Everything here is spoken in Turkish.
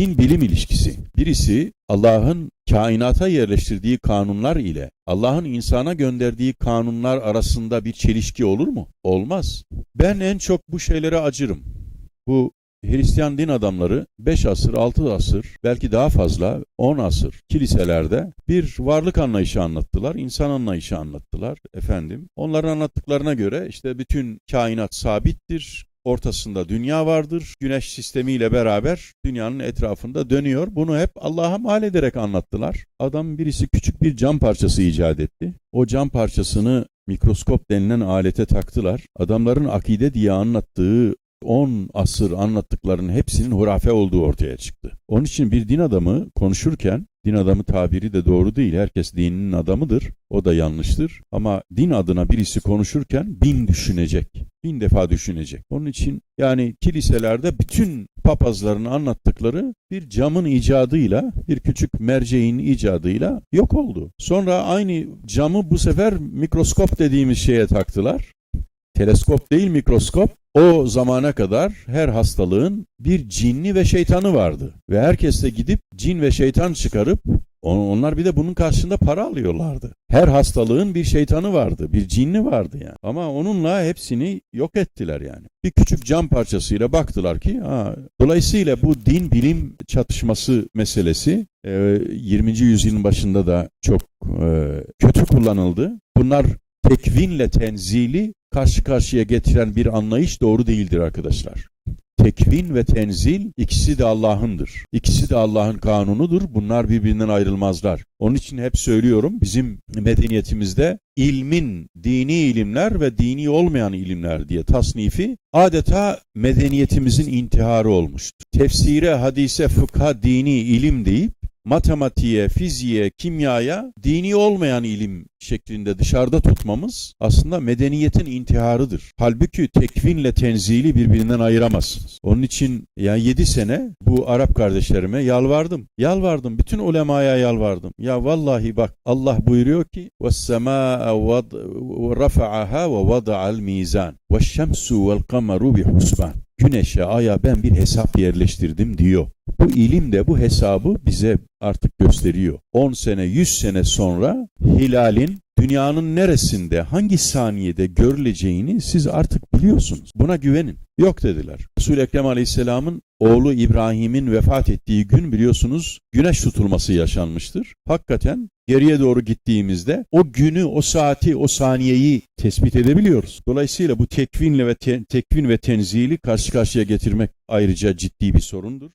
din bilim ilişkisi. Birisi Allah'ın kainata yerleştirdiği kanunlar ile Allah'ın insana gönderdiği kanunlar arasında bir çelişki olur mu? Olmaz. Ben en çok bu şeylere acırım. Bu Hristiyan din adamları 5 asır, 6 asır, belki daha fazla 10 asır kiliselerde bir varlık anlayışı anlattılar, insan anlayışı anlattılar efendim. Onların anlattıklarına göre işte bütün kainat sabittir, ortasında dünya vardır. Güneş sistemiyle beraber dünyanın etrafında dönüyor. Bunu hep Allah'a mal ederek anlattılar. Adam birisi küçük bir cam parçası icat etti. O cam parçasını mikroskop denilen alete taktılar. Adamların akide diye anlattığı 10 asır anlattıklarının hepsinin hurafe olduğu ortaya çıktı. Onun için bir din adamı konuşurken, din adamı tabiri de doğru değil, herkes dininin adamıdır, o da yanlıştır. Ama din adına birisi konuşurken bin düşünecek, bin defa düşünecek. Onun için yani kiliselerde bütün papazların anlattıkları bir camın icadıyla, bir küçük merceğin icadıyla yok oldu. Sonra aynı camı bu sefer mikroskop dediğimiz şeye taktılar. Teleskop değil mikroskop. O zamana kadar her hastalığın bir cinni ve şeytanı vardı. Ve herkes de gidip cin ve şeytan çıkarıp on- onlar bir de bunun karşılığında para alıyorlardı. Her hastalığın bir şeytanı vardı, bir cinni vardı yani. Ama onunla hepsini yok ettiler yani. Bir küçük cam parçasıyla baktılar ki, ha, dolayısıyla bu din bilim çatışması meselesi e, 20. yüzyılın başında da çok e, kötü kullanıldı. Bunlar tekvinle tenzili karşı karşıya getiren bir anlayış doğru değildir arkadaşlar. Tekvin ve tenzil ikisi de Allah'ındır. İkisi de Allah'ın kanunudur. Bunlar birbirinden ayrılmazlar. Onun için hep söylüyorum bizim medeniyetimizde ilmin dini ilimler ve dini olmayan ilimler diye tasnifi adeta medeniyetimizin intiharı olmuştur. Tefsire, hadise, fıkha, dini ilim deyip matematiğe, fiziğe, kimyaya dini olmayan ilim şeklinde dışarıda tutmamız aslında medeniyetin intiharıdır. Halbuki tekvinle tenzili birbirinden ayıramazsınız. Onun için yani 7 sene bu Arap kardeşlerime yalvardım. Yalvardım. Bütün ulemaya yalvardım. Ya vallahi bak Allah buyuruyor ki وَالسَّمَاءَ رَفَعَهَا وَوَضَعَ الْمِيزَانِ وَالشَّمْسُ وَالْقَمَرُ بِحُسْبَانِ Güneşe, aya ben bir hesap yerleştirdim diyor. Bu ilim de bu hesabı bize artık gösteriyor. 10 sene, 100 sene sonra hilalin dünyanın neresinde, hangi saniyede görüleceğini siz artık biliyorsunuz. Buna güvenin. Yok dediler. Resul-i Ekrem Aleyhisselam'ın oğlu İbrahim'in vefat ettiği gün biliyorsunuz güneş tutulması yaşanmıştır. Hakikaten geriye doğru gittiğimizde o günü, o saati, o saniyeyi tespit edebiliyoruz. Dolayısıyla bu tekvinle ve te- tekvin ve tenzili karşı karşıya getirmek ayrıca ciddi bir sorundur.